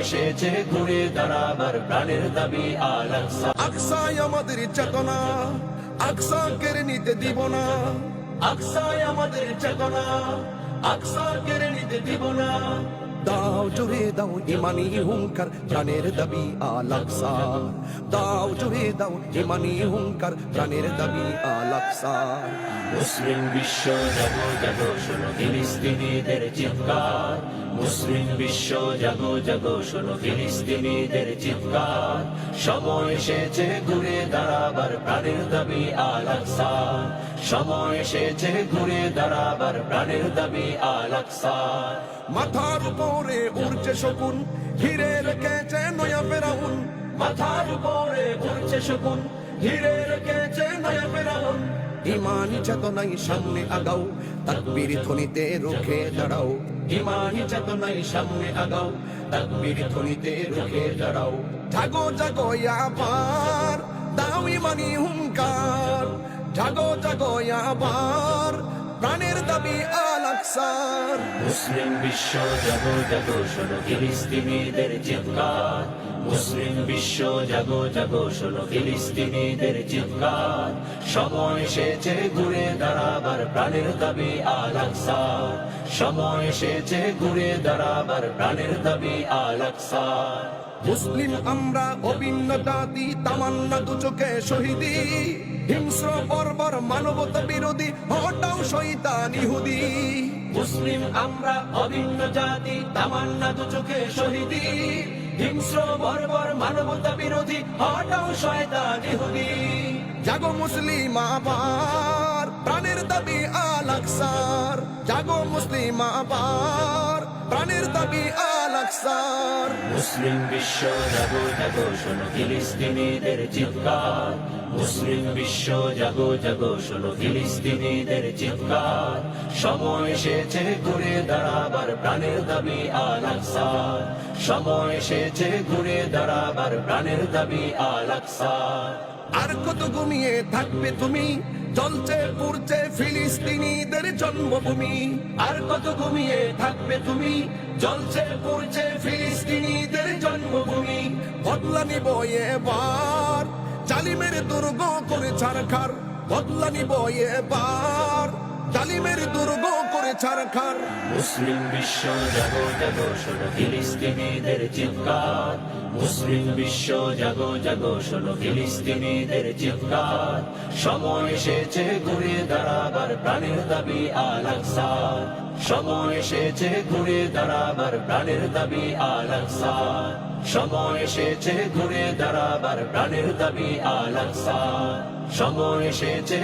এসেছে ঘুরে দাঁড়াবার প্রাণের দাবি আল আকসা। আকসাই আমাদের চেতনা আকসা কেড়ে নিতে দিব না। আকসাই আমাদের চেতনা আকসা কেড়ে নিতে দিব না। দাও জোরে দাও ইমানি হুঙ্কার প্রাণের দাবি আলাকসা দাও জোরে দাও ইমানি হুঙ্কার প্রাণের দাবি আলাকসা মুসলিম বিশ্ব জাগো জাগো শোনো ফিলিস্তিনিদের চিৎকার। মুসলিম বিশ্ব জাগো জাগো শোনো ফিলিস্তিনিদের চিৎকার। সময় এসেছে ঘুরে দাঁড়াবার প্রাণের দাবি আলাকসা সময় এসেছে ঘুরে দাঁড়াবার প্রাণের দাবি আলাকসা মাথার উপরে উড়ছে শকুন ঘিরে রেখেছে নয়া ফেরাউন। মাথার উপরে উঠছে শকুন ঘিরে রেখেছে নয়া ফেরাউন। ইমানি চেতনাই সামনে আগাও, তাকবীর ধ্বনিতে রুখে দাঁড়াও। ইমানি চেতনাই সামনে আগাও, তাকবীর ধ্বনিতে রুখে দাঁড়াও। জাগো জাগো, আবার, দাও ইমানি হুঙ্কার। জাগো জাগো, আবার, প্রাণের দাবি আলাকসার মুসলিম বিশ্ব জাগো জাগো শোনো ফিলিস্তিনিদের চিৎকার। মুসলিম বিশ্ব জাগো জাগো শোনো ফিলিস্তিনিদের চিৎকার। সময় এসেছে ঘুরে দাঁড়াবার প্রাণের দাবি আলাকসা সময় এসেছে ঘুরে দাঁড়াবার প্রাণের দাবি আলাকসা মুসলিম আমরা অভিন্ন জাতি, তামান্না দু চোখে শহীদি। হিংস্র, বর্বর, মানবতা বিরোধী, হটাও শৈতান ইহুদি। মুসলিম আমরা অভিন্ন জাতি, তামান্না দু চোখে শহীদি। হিংস্র, বর্বর, মানবতা বিরোধী, হটাও শয়তান ইহুদি। জাগো মুসলিম আবার, প্রাণের দাবি আলাকসার জাগো মুসলিম আবার, প্রাণের দাবি আলাকসার মুসলিম বিশ্ব জাগো জাগো শোনো ফিলিস্তিনিদের চিৎকার। মুসলিম বিশ্ব জাগো জাগো শোনো ফিলিস্তিনিদের চিৎকার। সময় এসেছে ঘুরে দাঁড়াবার প্রাণের দাবি আলাকসার সময় এসেছে ঘুরে দাঁড়াবার প্রাণের দাবি আলাকসার আর কত ঘুমিয়ে থাকবে তুমি? চলছে পুড়ছে ফিলিস্তিনিদের জন্মভূমি। আর কত ঘুমিয়ে থাকবে তুমি? জ্বলছে পড়ছে ফিলিস্তিনিদের জন্মভূমি। বদলা নিব এবার। জালিমের দুর্গ করে ছাড়খার বদলা নিব এবার। জালিমের দুর্গ করে ছাড়খার। মুসলিম বিশ্ব জাগো জাগো, শোনো ফিলিস্তিনিদের চিৎকার। মুসলিম বিশ্ব জাগো জাগো, শোনো ফিলিস্তিনিদের চিৎকার। সময় এসেছে ঘুরে দাঁড়াবার, প্রাণের দাবি আলাকসার সময় এসেছে ঘুরে দাঁড়াবার, প্রাণের দাবি আলাকসার সময় এসেছে ঘুরে দাঁড়াবার, প্রাণের দাবি আলাকসার সময় এসেছে